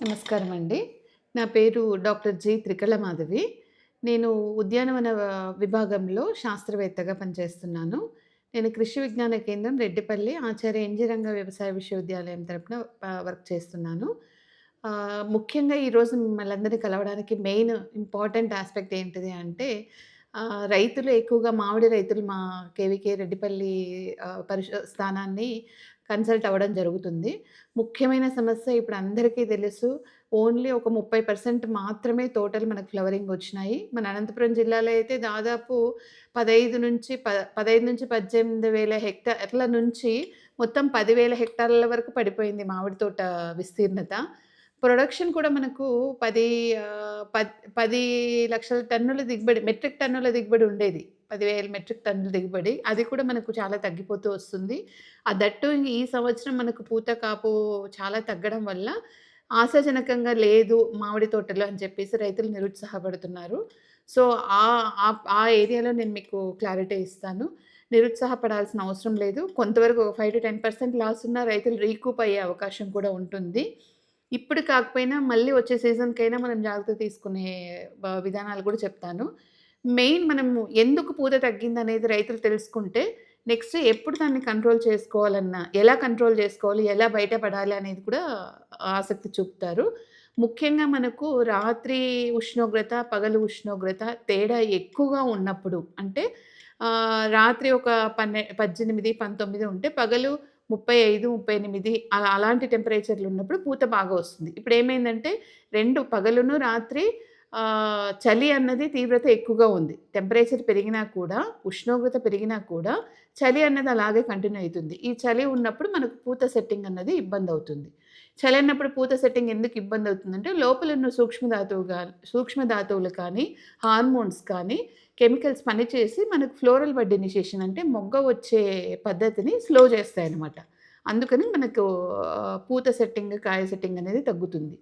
నమస్కారం అండి. నా పేరు డాక్టర్ జి. త్రికళ మాధవి. నేను ఉద్యానవన విభాగంలో శాస్త్రవేత్తగా పనిచేస్తున్నాను. నేను కృషి విజ్ఞాన కేంద్రం రెడ్డిపల్లి ఆచార్య ఎన్‌జీ వ్యవసాయ విశ్వవిద్యాలయం తరపున వర్క్ చేస్తున్నాను. ముఖ్యంగా ఈరోజు మిమ్మల్నందరిని కలవడానికి మెయిన్ ఇంపార్టెంట్ ఆస్పెక్ట్ ఏంటిది అంటే రైతులు ఎక్కువగా మామిడి రైతులు మా కేవీకే రెడ్డిపల్లి ఆహ్, పరిష స్థానాన్ని కన్సల్ట్ అవ్వడం జరుగుతుంది. ముఖ్యమైన సమస్య ఇప్పుడు అందరికీ తెలుసు. ఓన్లీ ఒక 30% మాత్రమే తోటలు మనకు ఫ్లవరింగ్ వచ్చినాయి. మన అనంతపురం జిల్లాలో అయితే దాదాపు 15 నుంచి ప 15,000-18,000 హెక్టార్ల నుంచి మొత్తం పదివేల హెక్టార్ల వరకు పడిపోయింది మామిడి తోట విస్తీర్ణత. ప్రొడక్షన్ కూడా మనకు పది పది లక్షల టన్నుల దిగుబడి మెట్రిక్ టన్నుల దిగుబడి ఉండేది. పదివేల మెట్రిక్ టన్నుల దిగుబడి. అది కూడా మనకు చాలా తగ్గిపోతూ వస్తుంది. ఆ దట్టు ఈ సంవత్సరం మనకు పూత, కాపు చాలా తగ్గడం వల్ల ఆశాజనకంగా లేదు మామిడి తోటలు అని చెప్పేసి రైతులు నిరుత్సాహపడుతున్నారు. సో, ఆ ఆ ఏరియాలో నేను మీకు క్లారిటీ ఇస్తాను. నిరుత్సాహపడాల్సిన అవసరం లేదు. కొంతవరకు ఒక 5-10% లాస్ ఉన్న రైతులు రీకూప్ అయ్యే అవకాశం కూడా ఉంటుంది. ఇప్పుడు కాకపోయినా మళ్ళీ వచ్చే సీజన్‌కైనా మనం జాగ్రత్త తీసుకునే విధానాలు కూడా చెప్తాను. మెయిన్ మనము ఎందుకు పూత తగ్గిందనేది రైతులు తెలుసుకుంటే నెక్స్ట్ ఎప్పుడు దాన్ని కంట్రోల్ చేసుకోవాలన్నా ఎలా కంట్రోల్ చేసుకోవాలి, ఎలా బయటపడాలి అనేది కూడా ఆసక్తి చూపుతారు. ముఖ్యంగా మనకు రాత్రి ఉష్ణోగ్రత, పగలు ఉష్ణోగ్రత తేడా ఎక్కువగా ఉన్నప్పుడు అంటే రాత్రి ఒక పన్నె 18, 19 ఉంటే పగలు 35, 38 అలా అలాంటి టెంపరేచర్‌లు ఉన్నప్పుడు పూత బాగా వస్తుంది. ఇప్పుడు ఏమైందంటే రెండు పగలును, రాత్రి చలి అన్నది తీవ్రత ఎక్కువగా ఉంది. టెంపరేచర్ పెరిగినా కూడా, ఉష్ణోగ్రత పెరిగినా కూడా చలి అన్నది అలాగే కంటిన్యూ అవుతుంది ఈ చలి ఉన్నప్పుడు మనకు పూత సెట్టింగ్ అన్నది ఇబ్బంది అవుతుంది అన్నప్పుడు పూత సెట్టింగ్ ఎందుకు ఇబ్బంది అవుతుందంటే లోపల ఉన్న సూక్ష్మధాతువు కానీ సూక్ష్మధాతువులు కానీ, హార్మోన్స్ కానీ, కెమికల్స్ పనిచేసి మనకు ఫ్లోరల్ బడ్ ఇనిషియేషన్ అంటే మొగ్గ వచ్చే పద్ధతిని స్లో చేస్తాయన్నమాట. అందుకని మనకు పూత సెట్టింగ్, కాయ సెట్టింగ్ అనేది తగ్గుతుంది.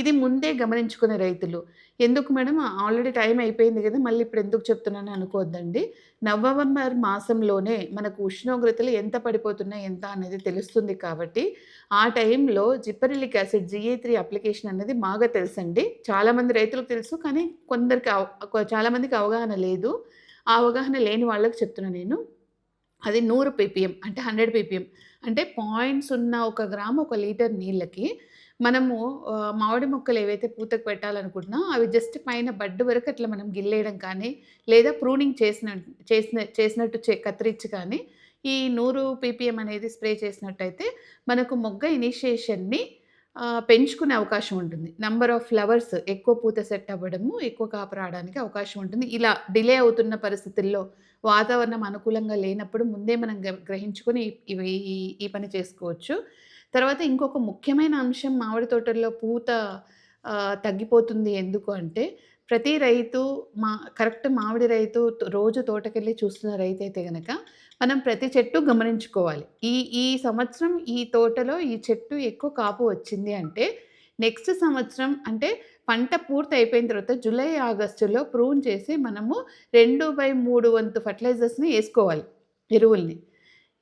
ఇది ముందే గమనించుకునే రైతులు. ఎందుకు మేడం ఆల్రెడీ టైం అయిపోయింది కదా మళ్ళీ ఇప్పుడు ఎందుకు చెప్తున్నాను అనుకోవద్దండి. నవంబర్ మాసంలోనే మనకు ఉష్ణోగ్రతలు ఎంత పడిపోతున్నాయి, ఎంత అనేది తెలుస్తుంది కాబట్టి, ఆ టైంలో జిబ్బరెల్లిక్ యాసిడ్ జిఏ3 అప్లికేషన్ అనేది బాగా తెలుసండి. చాలామంది రైతులకు తెలుసు. కానీ కొందరికి చాలామందికి అవగాహన లేదు. ఆ అవగాహన లేని వాళ్ళకి చెప్తున్నాను నేను. అది నూరు పీపీఎం అంటే 100 పీపీఎం అంటే 0.01 గ్రామ్ ఒక లీటర్ నీళ్ళకి మనము మామిడి మొక్కలు ఏవైతే పూతకు పెట్టాలనుకుంటున్నా అవి జస్ట్ పైన బడ్ వరకు అట్లా మనం గిల్లేయడం కానీ, లేదా ప్రూనింగ్ చేసిన చేసిన చేసినట్టు చే కత్తిరించి కానీ, ఈ నూరు పీపీఎం అనేది స్ప్రే చేసినట్టయితే మనకు మొగ్గ ఇనిషియేషన్‌ని పెంచుకునే అవకాశం ఉంటుంది. నంబర్ ఆఫ్ ఫ్లవర్స్ ఎక్కువ పూత సెట్ అవ్వడము, ఎక్కువ కాపు రావడానికి అవకాశం ఉంటుంది. ఇలా డిలే అవుతున్న పరిస్థితుల్లో వాతావరణం అనుకూలంగా లేనప్పుడు ముందే మనం గ గ్రహించుకొని ఇవి ఈ ఈ పని చేసుకోవచ్చు. తర్వాత ఇంకొక ముఖ్యమైన అంశం మామిడి తోటల్లో పూత తగ్గిపోతుంది ఎందుకు అంటే ప్రతి రైతు మా కరెక్ట్ మామిడి రైతు రోజు తోటకెళ్ళి చూస్తున్న రైతు అయితే కనుక మనం ప్రతి చెట్టు గమనించుకోవాలి. ఈ ఈ సంవత్సరం ఈ తోటలో ఈ చెట్టు ఎక్కువ కాపు వచ్చింది అంటే నెక్స్ట్ సంవత్సరం అంటే పంట పూర్తి అయిపోయిన తర్వాత జులై, ఆగస్టులో ప్రూన్ చేసి మనము 2/3 వంతు ఫెర్టిలైజర్స్‌ని వేసుకోవాలి ఎరువుల్ని.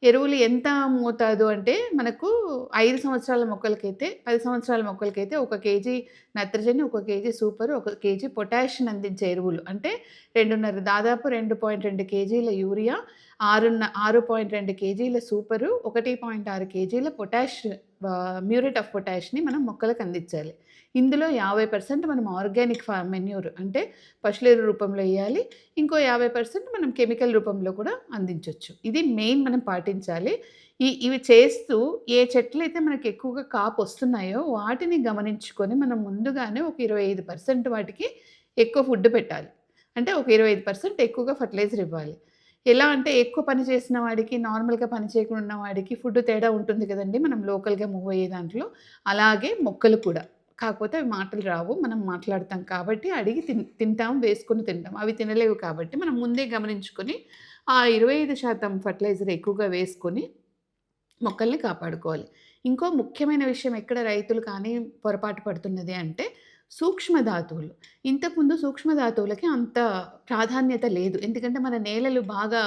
ఎరువులు ఎంత మోతాదు అంటే మనకు ఐదు సంవత్సరాల మొక్కలకైతే పది సంవత్సరాల మొక్కలకైతే ఒక కేజీ నత్రజని, ఒక కేజీ సూపర్, ఒక కేజీ పొటాషియం అందించే ఎరువులు. అంటే 2.5 దాదాపు 2.2 కేజీల యూరియా, ఆరున్న 6.2 కేజీల సూపరు, 1.6 కేజీల పొటాష్ మ్యూరేట్ ఆఫ్ పొటాష్‌ని మనం మొక్కలకు అందించాలి. ఇందులో 50% మనం ఆర్గానిక్ ఫార్మ్ మెన్యూర్ అంటే పశులేరు రూపంలో వేయాలి ఇంకో 50% మనం కెమికల్ రూపంలో కూడా అందించవచ్చు ఇది మెయిన్ మనం పాటించాలి. ఈ ఇవి చేస్తూ ఏ చెట్లయితే మనకు ఎక్కువగా కాపొస్తున్నాయో వాటిని గమనించుకొని మనం ముందుగానే ఒక 25% వాటికి ఎక్కువ ఫుడ్ పెట్టాలి. అంటే ఒక 25% ఎక్కువగా ఫర్టిలైజర్ ఇవ్వాలి. ఎలా అంటే ఎక్కువ పని చేసిన వాడికి, నార్మల్‌గా పని చేయకుండా ఉన్న వాడికి ఫుడ్ తేడా ఉంటుంది కదండీ! మనం లోకల్‌గా మూవ్ అయ్యే దాంట్లో. అలాగే మొక్కలు కూడా. కాకపోతే అవి మాటలు రావు. మనం మాట్లాడతాం కాబట్టి అడిగి తిన్ తింటాం, వేసుకొని తింటాం. అవి తినలేవు కాబట్టి మనం ముందే గమనించుకొని ఆ ఇరవై ఐదు శాతం ఫర్టిలైజర్ ఎక్కువగా వేసుకొని మొక్కల్ని కాపాడుకోవాలి. ఇంకో ముఖ్యమైన విషయం ఎక్కడ రైతులు కానీ పొరపాటు పడుతున్నది అంటే సూక్ష్మ ధాతువులు. ఇంతకుముందు సూక్ష్మ ధాతువులకి అంత ప్రాధాన్యత లేదు. ఎందుకంటే మన నేలలు బాగా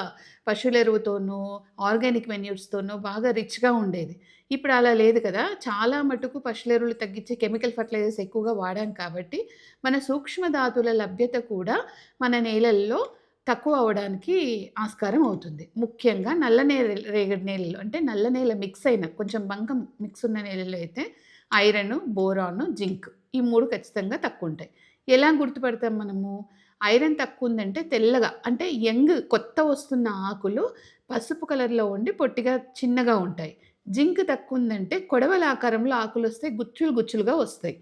పశువుల ఎరువుతోనూ, ఆర్గానిక్ మెన్యూర్స్‌తోనూ బాగా రిచ్‌గా ఉండేది. ఇప్పుడు అలా లేదు కదా! చాలా మటుకు పశువుల ఎరువులు తగ్గించే కెమికల్ ఫర్టిలైజర్స్ ఎక్కువగా వాడాం కాబట్టి, మన సూక్ష్మధాతువుల లభ్యత కూడా మన నేలల్లో తక్కువ అవ్వడానికి ఆస్కారం అవుతుంది. ముఖ్యంగా నల్ల నేల రేగడి నేలలు అంటే నల్ల నేల మిక్స్ అయిన కొంచెం బంక మిక్స్ ఉన్న నేలల్లో అయితే ఐరన్, బోరాన్, జింక్ ఈ మూడు ఖచ్చితంగా తక్కువుంటాయి. ఎలా గుర్తుపడతాం మనము? ఐరన్ తక్కువుందంటే తెల్లగా అంటే యంగ్ కొత్త వస్తున్న ఆకులు పసుపు కలర్‌లో ఉండి పొట్టిగా చిన్నగా ఉంటాయి. జింక్ తక్కువుందంటే కొడవల ఆకారంలో ఆకులు వస్తే గుచ్చులు గుచ్చులుగా వస్తాయి.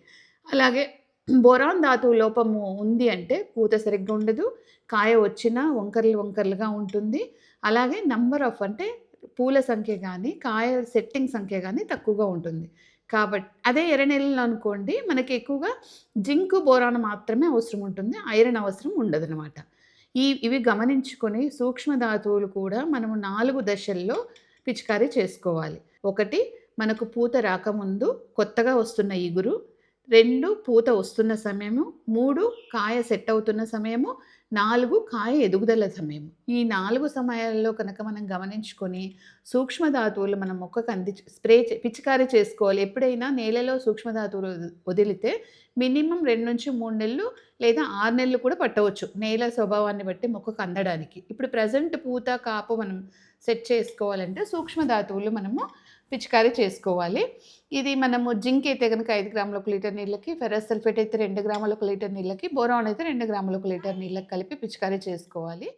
అలాగే బోరాన్ ధాతువు లోపము ఉంది అంటే పూత సరిగ్గా ఉండదు. కాయ వచ్చినా వంకర్లు వంకర్లుగా ఉంటుంది. అలాగే నంబర్ ఆఫ్ అంటే పూల సంఖ్య కానీ కాయ సెట్టింగ్ సంఖ్య కానీ తక్కువగా ఉంటుంది. కాబట్టి అదే ఎర్ర నేలల్లో అనుకోండి మనకి ఎక్కువగా జింక్, బోరాన్ మాత్రమే అవసరం ఉంటుంది. ఐరన్ అవసరం ఉండదనమాట. ఈ ఇవి గమనించుకొని సూక్ష్మ ధాతువులు కూడా మనము నాలుగు దశల్లో పిచికారీ చేసుకోవాలి. ఒకటి మనకు పూత రాకముందు కొత్తగా వస్తున్న ఇగురు. రెండు పూత వస్తున్న సమయము. మూడు కాయ సెట్ అవుతున్న సమయము. నాలుగు కాయ ఎదుగుదల సమయం ఈ నాలుగు సమయాల్లో కనుక మనం గమనించుకొని సూక్ష్మ ధాతువులు మొక్కకు అంది స్ప్రే పిచికారీ చేసుకోవాలి. ఎప్పుడైనా నేలలో సూక్ష్మ ధాతువులు వద్ వదిలితే మినిమమ్ 2-3 నెలలు లేదా ఆరు నెలలు కూడా పట్టవచ్చు. నేల స్వభావాన్ని బట్టి మొక్కకు అందడానికి. ఇప్పుడు ప్రజెంట్ పూత, కాపు మనం సెట్ చేసుకోవాలంటే సూక్ష్మ ధాతువులు మనము పిచికారీ చేసుకోవాలి. ఇది మనము జింక్ అయితే గనక 5 గ్రాములు ఒక లీటర్ నీళ్ళకి, ఫెర్రస్ సల్ఫేట్ అయితే రెండు గ్రాములు ఒక లీటర్ నీళ్ళకి, బోరాన్ అయితే రెండు గ్రాములు ఒక లీటర్ నీళ్ళకి కలిపి పిచికారీ చేసుకోవాలి.